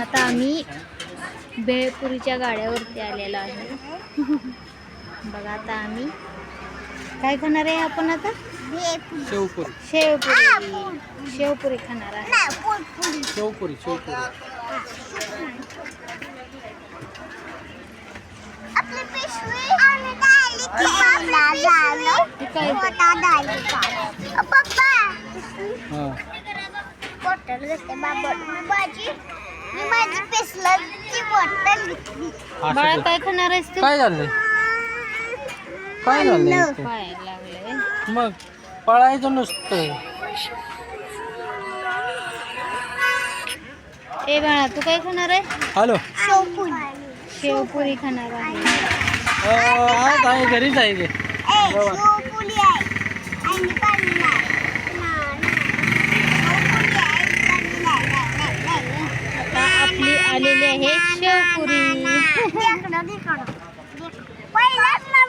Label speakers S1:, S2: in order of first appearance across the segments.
S1: आता आम्ही भेळपुरीच्या गाड्यावरती आलेलो आहे. बघा आता आम्ही काय खाणार आहे आपण आता?
S2: शेवपुरी.
S1: शेवपुरी. शेवपुरी खाणार आहे.
S2: शेवपुरी शेवपुरी.
S1: काय?
S2: हां.
S3: बॉटल घेते बाबा मी माझी मी माझी पेसलरची बॉटल घेतली.
S1: बाळा काय खाणार आहेस तू?
S2: काय झालंय? काय झालंय इथे?
S1: पाय लागले
S2: मग पळायचं नुसतं
S1: ए बाळा तू काय खाणार आहे
S2: हॅलो.
S3: शोपून
S1: शेवपुरी खाणार आहे.
S2: आज आहे घरीच आहे
S3: ए शोपुली आहे आणि पाणी नाही शोपुली आहे पाणी नाही नाही नाही नाही
S1: आता आपली आलेली आहे शेवपुरी
S3: इकडं, इकडं. पहिलाच ना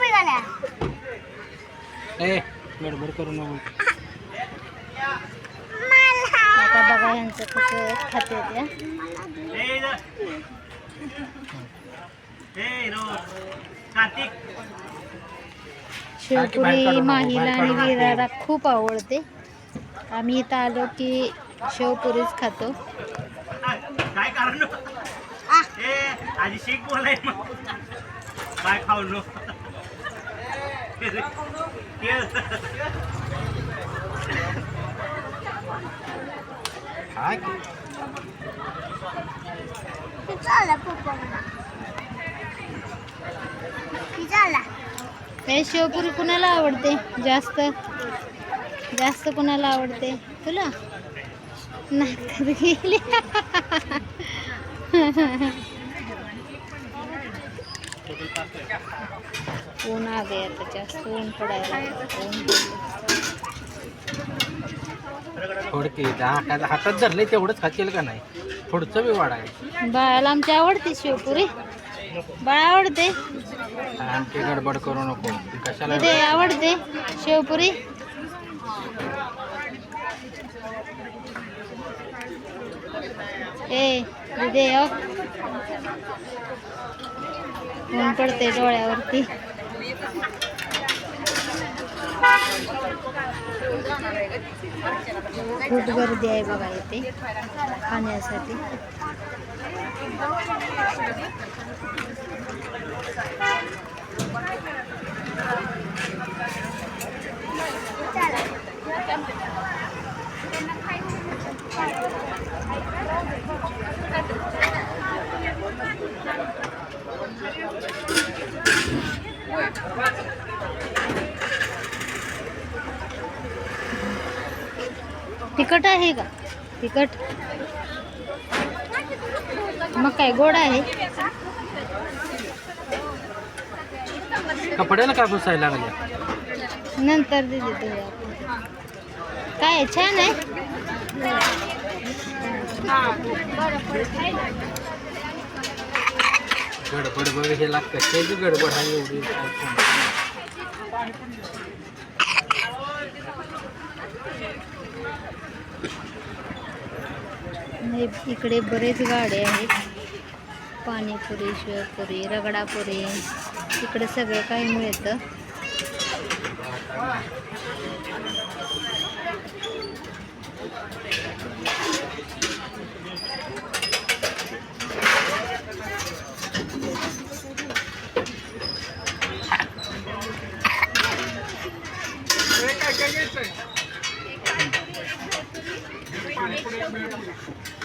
S2: ए गडबड करू नको.
S1: आता बघा यांचं कसं खाते त्या शेवपुरी माहीला आणि विराला खूप आवडते. आम्ही इथं आलो की शेवपुरीच खातो.
S4: काय कारण ए आधी शिक बोलाय मग काय खाऊ नो
S2: काय
S3: झाला पप्पा झाला
S1: हे शेवपुरी कुणाला आवडते? जास्त. जास्त कुणाला आवडते? तुला? गेली. ऊन आले आता जास्त ऊन पडायला.
S2: थोडकी हातात धरले तेवढंच खातील का नाही? थोडंसं बी वाढ आहे.
S1: बाळाला आमच्या आवडते शेवपुरी. बाळा आवडते?
S2: आणखी गडबड करू नको. कशाला
S1: आवडते शेवपुरी. ए इथे हो. ऊन पडते डोळ्यावरती. खूप गर्दी आहे बघा इथे खाण्यासाठी तिखट आहे का? तिखट. मग काय गोड आहे?
S2: कपड्याला का घुसायला लागल्या
S1: नंतर दिली तुम्ही. काय आहे? छान आहे?
S2: गडबड बघ हे लागतं. त्याची गडबड आहे एवढी.
S1: इकडे बरेच गाडे आहेत. पाणीपुरी शिवपुरी रगडापुरी. इकडे सगळं काही मिळतं. ¿Qué es eso? ¿Qué es eso? ¿Qué es eso?